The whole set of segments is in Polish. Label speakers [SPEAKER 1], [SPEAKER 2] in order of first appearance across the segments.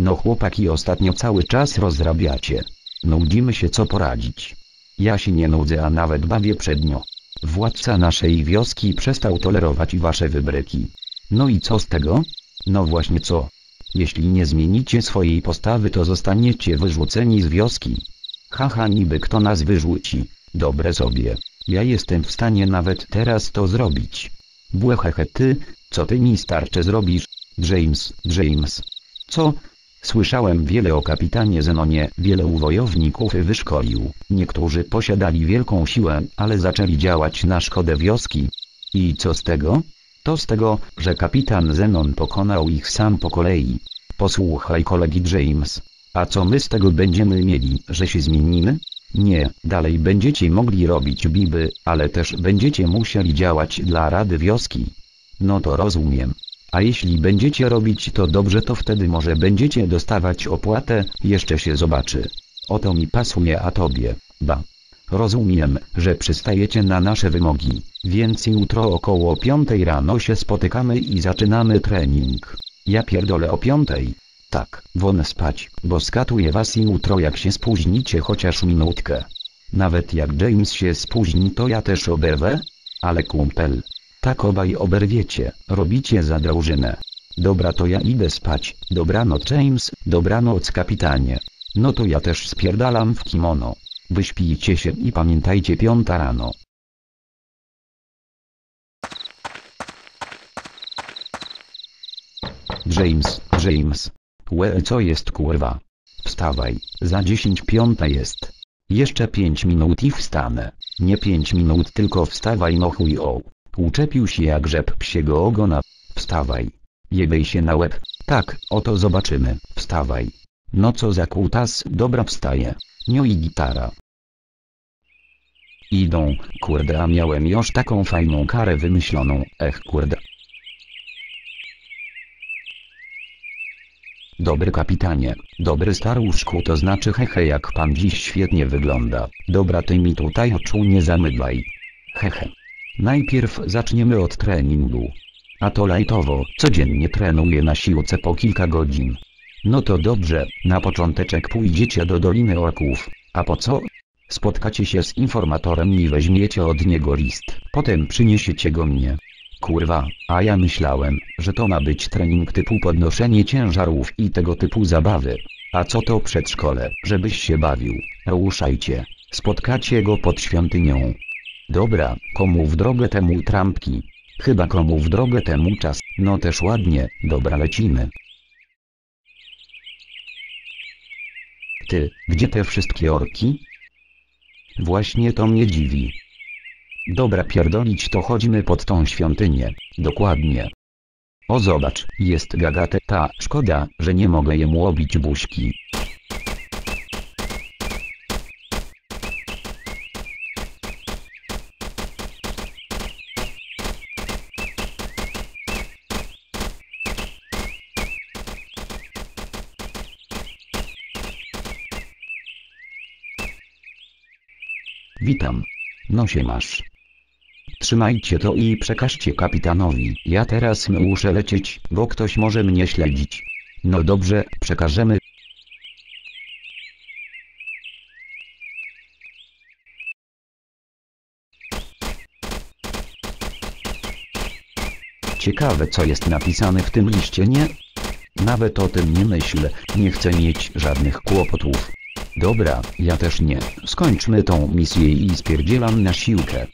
[SPEAKER 1] No chłopaki ostatnio cały czas rozrabiacie. Nudzimy się co poradzić. Ja się nie nudzę a nawet bawię przednio. Władca naszej wioski przestał tolerować wasze wybryki. No i co z tego? No właśnie co? Jeśli nie zmienicie swojej postawy to zostaniecie wyrzuceni z wioski. Haha niby kto nas wyrzuci, dobre sobie. Ja jestem w stanie nawet teraz to zrobić. Błehehe ty, co ty mi starcze zrobisz? James, James. Co? Słyszałem wiele o kapitanie Zenonie, wielu wojowników wyszkolił. Niektórzy posiadali wielką siłę, ale zaczęli działać na szkodę wioski. I co z tego? To z tego, że kapitan Zenon pokonał ich sam po kolei. Posłuchaj kolegi James. A co my z tego będziemy mieli, że się zmienimy? Nie, dalej będziecie mogli robić biby, ale też będziecie musieli działać dla Rady Wioski. No to rozumiem. A jeśli będziecie robić to dobrze to wtedy może będziecie dostawać opłatę, jeszcze się zobaczy. Oto mi pasuje a tobie, ba. Rozumiem, że przystajecie na nasze wymogi, więc jutro około piątej rano się spotykamy i zaczynamy trening. Ja pierdolę o piątej. Tak, won spać, bo skatuję was jutro jak się spóźnicie chociaż minutkę. Nawet jak James się spóźni to ja też oberwę? Ale kumpel. Tak obaj oberwiecie, robicie za drużynę. Dobra to ja idę spać, dobranoc James, dobranoc kapitanie. No to ja też spierdalam w kimono. Wyśpijcie się i pamiętajcie piąta rano. James, James. Łe co jest kurwa? Wstawaj, za 10 piąta jest. Jeszcze 5 minut i wstanę. Nie 5 minut tylko wstawaj no chuj o. Uczepił się jak rzep psiego ogona. Wstawaj. Jebej się na łeb. Tak, oto zobaczymy. Wstawaj. No co za kutas, dobra wstaje. Nio i gitara. Idą, kurde a miałem już taką fajną karę wymyśloną, ech kurde. Dobry kapitanie, dobry staruszku to znaczy hehe jak pan dziś świetnie wygląda. Dobra ty mi tutaj oczu nie zamydlaj. Hehe. Najpierw zaczniemy od treningu. A to lajtowo, codziennie trenuję na siłce po kilka godzin. No to dobrze, na począteczek pójdziecie do Doliny Orków. A po co? Spotkacie się z informatorem i weźmiecie od niego list. Potem przyniesiecie go mnie. Kurwa, a ja myślałem, że to ma być trening typu podnoszenie ciężarów i tego typu zabawy. A co to przedszkole, żebyś się bawił? Ruszajcie. Spotkacie go pod świątynią. Dobra, komu w drogę temu trampki. Chyba komu w drogę temu czas. No też ładnie, dobra lecimy. Ty, gdzie te wszystkie orki? Właśnie to mnie dziwi. Dobra pierdolić to chodźmy pod tą świątynię, dokładnie. O zobacz, jest gagate ta, szkoda, że nie mogę jemu obić buźki. Witam. No się masz. Trzymajcie to i przekażcie kapitanowi. Ja teraz muszę lecieć, bo ktoś może mnie śledzić. No dobrze, przekażemy. Ciekawe co jest napisane w tym liście nie? Nawet o tym nie myśl, nie chcę mieć żadnych kłopotów. Dobra, ja też nie. Skończmy tą misję i spierdzielam na siłkę.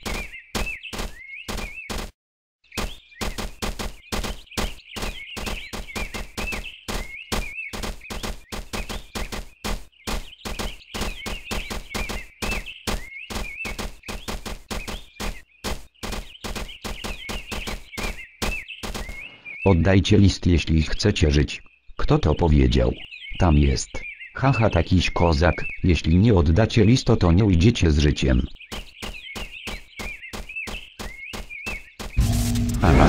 [SPEAKER 1] Oddajcie list jeśli chcecie żyć. Kto to powiedział? Tam jest. Haha takiś kozak, jeśli nie oddacie listo to nie ujdziecie z życiem. Aha.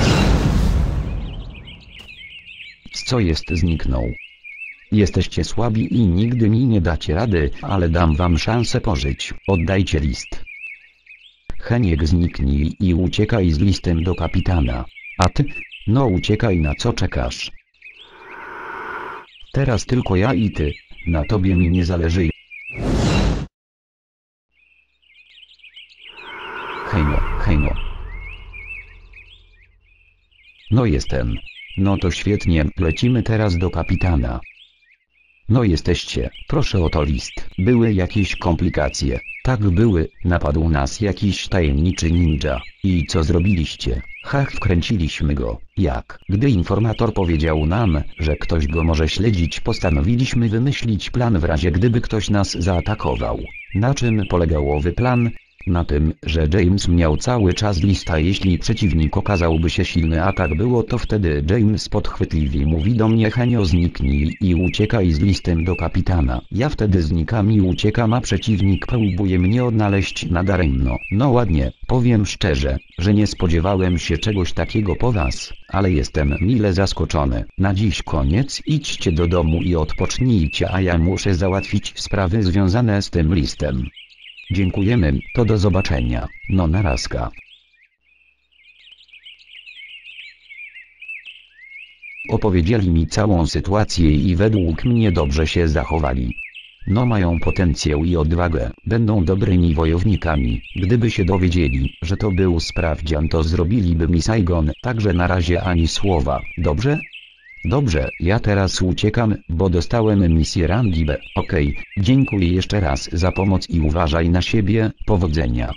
[SPEAKER 1] Co jest zniknął? Jesteście słabi i nigdy mi nie dacie rady, ale dam wam szansę pożyć. Oddajcie list. Heniek zniknij i uciekaj z listem do kapitana. A ty? No uciekaj na co czekasz? Teraz tylko ja i ty. Na tobie mi nie zależy. Hejno, hejno. No jestem. No to świetnie, lecimy teraz do kapitana. No jesteście, proszę oto list. Były jakieś komplikacje. Tak były, napadł nas jakiś tajemniczy ninja. I co zrobiliście? Hach, wkręciliśmy go. Jak? Gdy informator powiedział nam, że ktoś go może śledzić, postanowiliśmy wymyślić plan w razie gdyby ktoś nas zaatakował. Na czym polegał owy plan? Na tym, że James miał cały czas lista jeśli przeciwnik okazałby się silny a tak było to wtedy James podchwytliwie mówi do mnie Henio zniknij i uciekaj z listem do kapitana. Ja wtedy znikam i uciekam a przeciwnik próbuje mnie odnaleźć nadaremno. No ładnie, powiem szczerze, że nie spodziewałem się czegoś takiego po was, ale jestem mile zaskoczony. Na dziś koniec idźcie do domu i odpocznijcie a ja muszę załatwić sprawy związane z tym listem. Dziękujemy, to do zobaczenia. No narazka. Opowiedzieli mi całą sytuację i według mnie dobrze się zachowali. No mają potencjał i odwagę, będą dobrymi wojownikami. Gdyby się dowiedzieli, że to był sprawdzian to zrobiliby mi Saigon, także na razie ani słowa, dobrze? Dobrze, ja teraz uciekam, bo dostałem misję rangi B. Okej, dziękuję jeszcze raz za pomoc i uważaj na siebie, powodzenia.